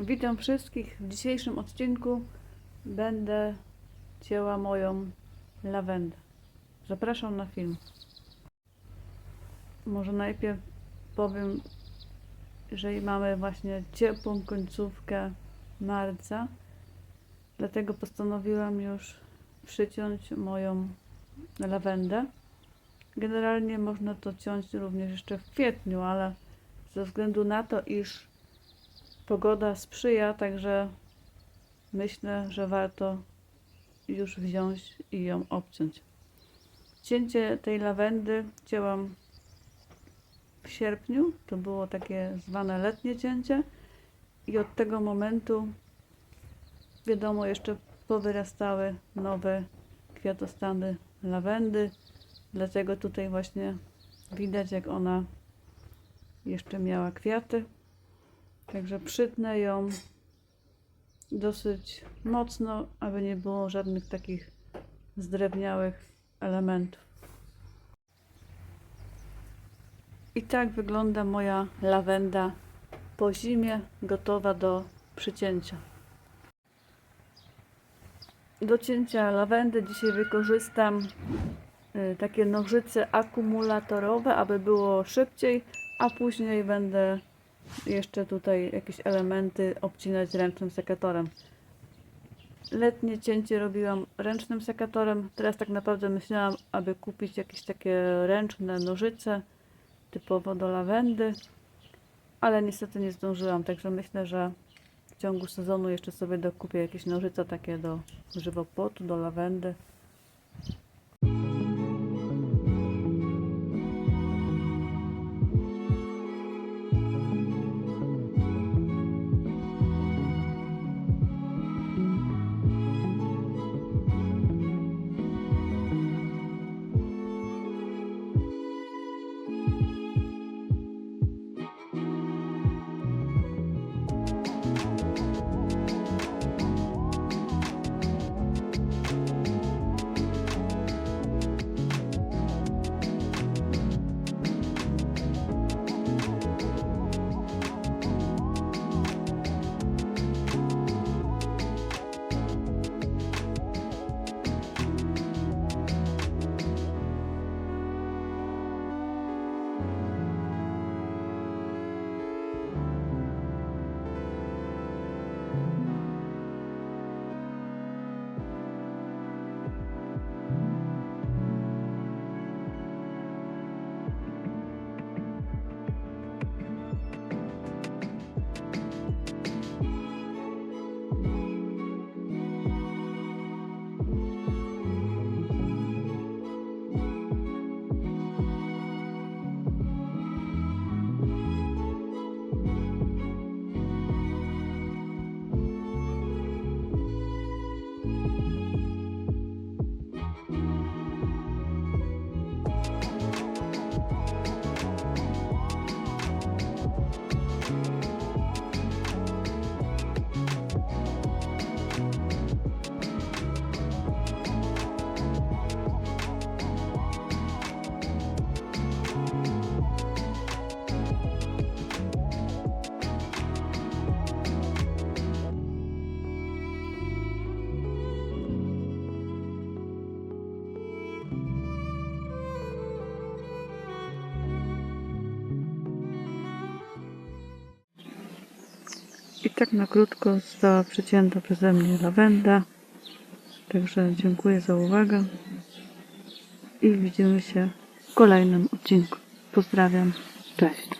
Witam wszystkich. W dzisiejszym odcinku będę cięła moją lawendę. Zapraszam na film. Może najpierw powiem, że mamy właśnie ciepłą końcówkę marca, dlatego postanowiłam już przyciąć moją lawendę. Generalnie można to ciąć również jeszcze w kwietniu, ale ze względu na to, iż pogoda sprzyja, także myślę, że warto już wziąć i ją obciąć. Cięcie tej lawendy cięłam w sierpniu, to było takie zwane letnie cięcie i od tego momentu wiadomo jeszcze powyrastały nowe kwiatostany lawendy, dlatego tutaj właśnie widać jak ona jeszcze miała kwiaty. Także przytnę ją dosyć mocno, aby nie było żadnych takich zdrewniałych elementów. I tak wygląda moja lawenda po zimie, gotowa do przycięcia. Do cięcia lawendy dzisiaj wykorzystam y, takie nożyce akumulatorowe, aby było szybciej, a później będę jeszcze tutaj jakieś elementy obcinać ręcznym sekatorem. Letnie cięcie robiłam ręcznym sekatorem. Teraz tak naprawdę myślałam, aby kupić jakieś takie ręczne nożyce typowo do lawendy, ale niestety nie zdążyłam, także myślę, że w ciągu sezonu jeszcze sobie dokupię jakieś nożyce takie do żywopłotu, do lawendy. I tak na krótko została przycięta przeze mnie lawenda. Także dziękuję za uwagę i widzimy się w kolejnym odcinku. Pozdrawiam. Cześć.